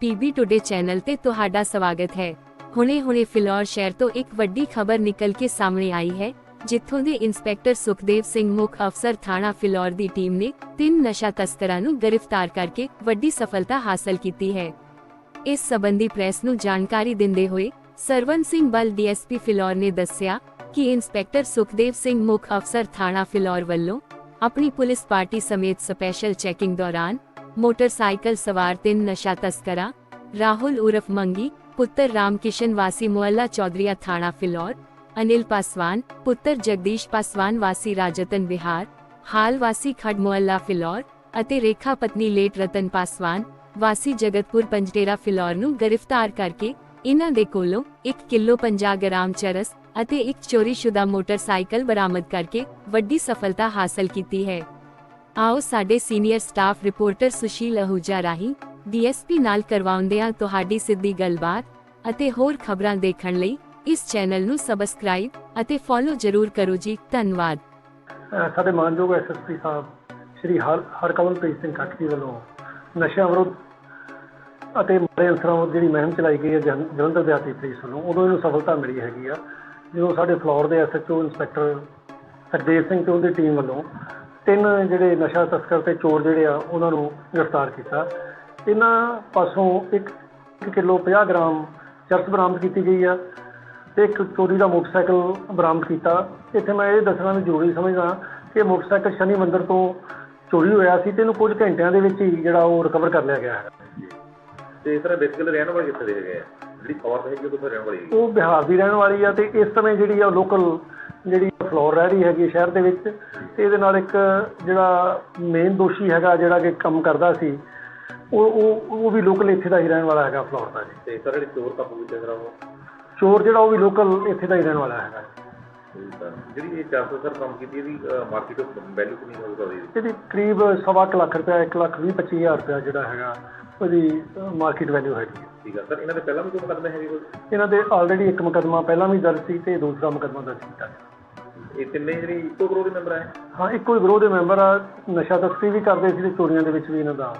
PB today channel ਤੇ ਤੁਹਾਡਾ ਸਵਾਗਤ ਹੈ। ਹੁਣੇ-ਹੁਣੇ ਫਿਲੌਰ ਸ਼ਹਿਰ ਤੋਂ ਇੱਕ ਵੱਡੀ ਖਬਰ ਨਿਕਲ ਕੇ ਸਾਹਮਣੇ ਆਈ ਹੈ, ਜਿੱਥੋਂ ਦੇ ਇੰਸਪੈਕਟਰ ਸੁਖਦੇਵ ਸਿੰਘ ਮੁੱਖ ਅਫਸਰ ਥਾਣਾ ਫਿਲੌਰ ਦੀ ਟੀਮ ਨੇ ਤਿੰਨ ਨਸ਼ਾ ਤਸਕਰਾਂ ਨੂੰ ਗ੍ਰਿਫਤਾਰ ਕਰਕੇ ਵੱਡੀ ਸਫਲਤਾ ਹਾਸਲ ਕੀਤੀ ਹੈ। ਇਸ ਸਬੰਧੀ ਪ੍ਰੈਸ ਨੂੰ ਜਾਣਕਾਰੀ ਦਿੰਦੇ ਹੋਏ ਸਰਵਨ ਸਿੰਘ ਬਲ ਡੀਐਸਪੀ ਫਿਲੌਰ ਨੇ ਦੱਸਿਆ ਕਿ ਇੰਸਪੈਕਟਰ ਸੁਖਦੇਵ ਸਿੰਘ ਮੁਖ ਅਫਸਰ ਥਾਣਾ ਫਿਲੌਰ ਵੱਲੋਂ ਆਪਣੀ ਪੁਲਿਸ ਪਾਰਟੀ ਸਮੇਤ ਸਪੈਸ਼ਲ ਚੈਕਿੰਗ ਦੌਰਾਨ ਮੋਟਰਸਾਈਕਲ ਸਵਾਰ ਤਿੰਨ ਨਸ਼ਾ ਤਸਕਰਾਂ, ਰਾਹੁਲ ਉਰਫ ਮੰਗੀ, ਪੁੱਤਰ ਰਾਮਕਿਸ਼ਨ ਵਾਸੀ ਮੁਹੱਲਾ ਚੌਧਰੀਆ ਥਾਣਾ ਫਿਲੌਰ, ਅਨਿਲ ਪਾਸਵਾਨ, ਪੁੱਤਰ ਜਗਦੀਸ਼ ਪਾਸਵਾਨ ਵਾਸੀ ਰਾਜਤਨ ਵਿਹਾਰ, ਹਾਲ ਵਾਸੀ ਖੜ ਮੁਹੱਲਾ ਫਿਲੌਰ ਅਤੇ ਰੇਖਾ ਪਤਨੀ ਲੇਟ ਰਤਨ ਪਾਸਵਾਨ, ਵਾਸੀ ਜਗਤਪੁਰ ਪੰਜਟੇਰਾ ਫਿਲੌਰ ਨੂੰ ਗ੍ਰਿਫਤਾਰ ਕਰਕੇ ਇਨ੍ਹਾਂ ਦੇ ਕੋਲੋਂ 1 ਕਿਲੋ 50 ਗ੍ਰਾਮ ਚਰਸ ਅਤੇ ਇੱਕ ਚੋਰੀशुदा ਮੋਟਰਸਾਈਕਲ ਬਰਾਮਦ ਕਰਕੇ ਵੱਡੀ ਸਫਲਤਾ ਹਾਸਲ ਕੀਤੀ ਹੈ। ਆਓ ਸਾਡੇ senior staff reporter Sushil Ahuja ਰਾਹੀਂ ਡੀਐਸਪੀ ਨਾਲ ਕਰਵਾਉਂਦਿਆਂ ਤੁਹਾਡੀ ਸਿੱਧੀ ਗੱਲਬਾਤ ਅਤੇ ਹੋਰ ਖਬਰਾਂ ਦੇਖਣ ਲਈ ਇਸ ਚੈਨਲ ਨੂੰ ਸਬਸਕ੍ਰਾਈਬ ਅਤੇ ਫੋਲੋ ਜ਼ਰੂਰ ਕਰੋ ਜੀ, ਧੰਨਵਾਦ। ਅਹ ਸਾਡੇ ਮਾਨਯੋਗ ਐਸਐਸਪੀ ਸਾਹਿਬ, ਸ਼੍ਰੀ ਹਰ ਹਰਕਮਲਪ੍ਰੀਤ ਸਿੰਘ ਖੱਟਰੀ ਵੱਲੋਂ ਨਸ਼ਾ ਵਿਰੋਧ ਅਤੇ ਮਾੜੇ ਅਨਸਰਾਂ ਵਿਰੁੱਧ ਜਿਹੜੀ ਮੁਹਿੰਮ ਚਲਾਈ ਗਈ ਹੈ ਜਲੰ- ਜਲੰਧਰ ਦਿਹਾਤੀ ਪੁਲਿਸ ਵੱਲੋਂ, ਉਦੋਂ ਇਹਨੂੰ ਸਫਲਤਾ ਮਿਲੀ ਹੈਗੀ ਆ। ਜਦੋਂ ਸਾਡੇ ਫਲੋਰ ਦੇ ਐਸਐਚਓ ਇੰਸਪੈਕਟਰ ਹਰਦੇਵ ਸਿੰਘ ਤੇ ਉਹਦੀ ਟੀਮ ਵੱਲੋਂ ਤਿੰਨ ਜਿਹੜੇ ਨਸ਼ਾ ਤਸਕਰ ਤੇ ਚੋਰ ਜਿਹੜੇ ਆ ਉਹਨਾਂ ਨੂੰ ਗ੍ਰਿਫਤਾਰ ਕੀਤਾ। ਇਹਨਾਂ ਪਾਸੋਂ 1 ਕਿਲੋ 50 ਗ੍ਰਾਮ ਚਰਸ ਬਰਾਮਦ ਕੀਤੀ ਗਈ ਆ ਤੇ ਇੱਕ ਚੋਰੀ ਦਾ ਮੋਟਰਸਾਈਕਲ ਬਰਾਮਦ ਕੀਤਾ। ਇੱਥੇ ਮੈਂ ਇਹ ਦੱਸਣਾ ਵੀ ਜ਼ਰੂਰੀ ਸਮਝਦਾ ਕਿ ਮੋਟਰਸਾਈਕਲ ਸ਼ਨੀ ਮੰਦਿਰ ਤੋਂ ਚੋਰੀ ਹੋਇਆ ਸੀ ਤੇ ਇਹਨੂੰ ਕੁਝ ਘੰਟਿਆਂ ਦੇ ਵਿੱਚ ਹੀ ਜਿਹੜਾ ਉਹ ਰਿਕਵਰ ਕਰ ਲਿਆ ਗਿਆ ਹੈ। ਤੇ ਇਸ ਤਰ੍ਹਾਂ ਬੇਸਿਕਲੀ ਰਹਿਣ ਵਾਲੇ ਕਿੱਥੇ ਦੇ ਆ? ਜਿਹੜੀ ਖਬਰ ਹੈਗੀ ਉਹ ਕਿੱਥੇ ਰਹਿਣ ਵਾਲੀ ਉਹ ਬਿਹਾਰ ਦੀ ਰਹਿਣ ਵਾਲੀ ਆ ਤੇ ਇਸ ਸਮੇਂ ਜਿਹੜੀ ਆ ਲੋਕਲ ਜਿਹੜੀ ਫਲੋਰ ਰਹਿ ਰਹੀ ਹੈਗੀ ਸ਼ਹਿਰ ਦੇ ਵਿੱਚ ਤੇ ਇਹਦੇ ਨਾਲ ਇੱਕ ਜਿਹੜਾ ਮੇਨ ਦੋਸ਼ੀ ਹੈਗਾ ਜਿਹੜਾ ਕਿ ਕੰਮ ਕਰਦਾ ਸੀ ਉਹ ਉਹ ਉਹ ਵੀ ਲੋਕਲ ਇੱਥੇ ਦਾ ਹੀ ਰਹਿਣ ਵਾਲਾ ਹੈਗਾ ਫਲੋਰ ਦਾ ਜੀ। ਤੇ ਸਰ ਜਿਹੜੇ ਚੋਰ ਕਾਬੂ ਕੀਤੇ ਸਰ ਉਹ? ਚੋਰ ਜਿਹੜਾ ਉਹ ਵੀ ਲੋਕਲ ਇੱਥੇ ਦਾ ਹੀ ਰਹਿਣ ਵਾਲਾ ਹੈਗਾ। ਜਿਹੜੀ ਇਹ 400 ਸਰ ਕੰਮ ਕੀਤੀ ਇਹਦੀ ਮਾਰਕੀਟ ਵੈਲਿਊ ਕਿੰਨੀ ਹੋਊ ਸਕਦੀ ਹੈ ਇਹਦੀ ਕਰੀਬ ਸਵਾ ਕੁ ਲੱਖ ਰੁਪਇਆ ਇੱਕ ਲੱਖ ਰੁਪਇਆ ਜਿਹੜਾ ਹੈਗਾ ਉਹਦੀ ਮਾਰਕੀਟ ਵੈਲਿਊ ਹੈਗੀ ਹੈ। ਠੀਕ ਆ। ਸਰ ਇਹਨਾਂ ਦੇ ਪਹਿਲਾਂ ਵੀ ਕੋਈ ਮੁਕੱਦਮੇ ਹੈਗੇ ਕੋਈ? ਇਹਨਾਂ ਦੇ ਆਲਰੇਡੀ ਇੱਕ ਮੁਕੱਦਮਾ ਪਹਿਲਾਂ ਵੀ ਦਰਜ ਸੀ ਤੇ ਦੂਸਰਾ ਮੁਕੱਦਮਾ ਦਰਜ ਕੀਤਾ ਗਿਆ। ਇਹ ਤਿੰਨੇ ਜਿਹੜੀ ਇੱਕੋ ਗਰੋਹ ਦੇ ਮੈਂਬਰ ਹੈ ਹਾਂ, ਇੱਕੋ ਹੀ ਗਰੋਹ ਦੇ ਮੈਂਬਰ ਆ। ਨਸ਼ਾ ਤਸਕਰੀ ਵੀ ਕਰਦੇ ਸੀ ਤੇ ਚੋਰੀਆਂ ਦੇ ਵਿੱਚ ਵੀ ਇਹਨਾਂ ਦਾ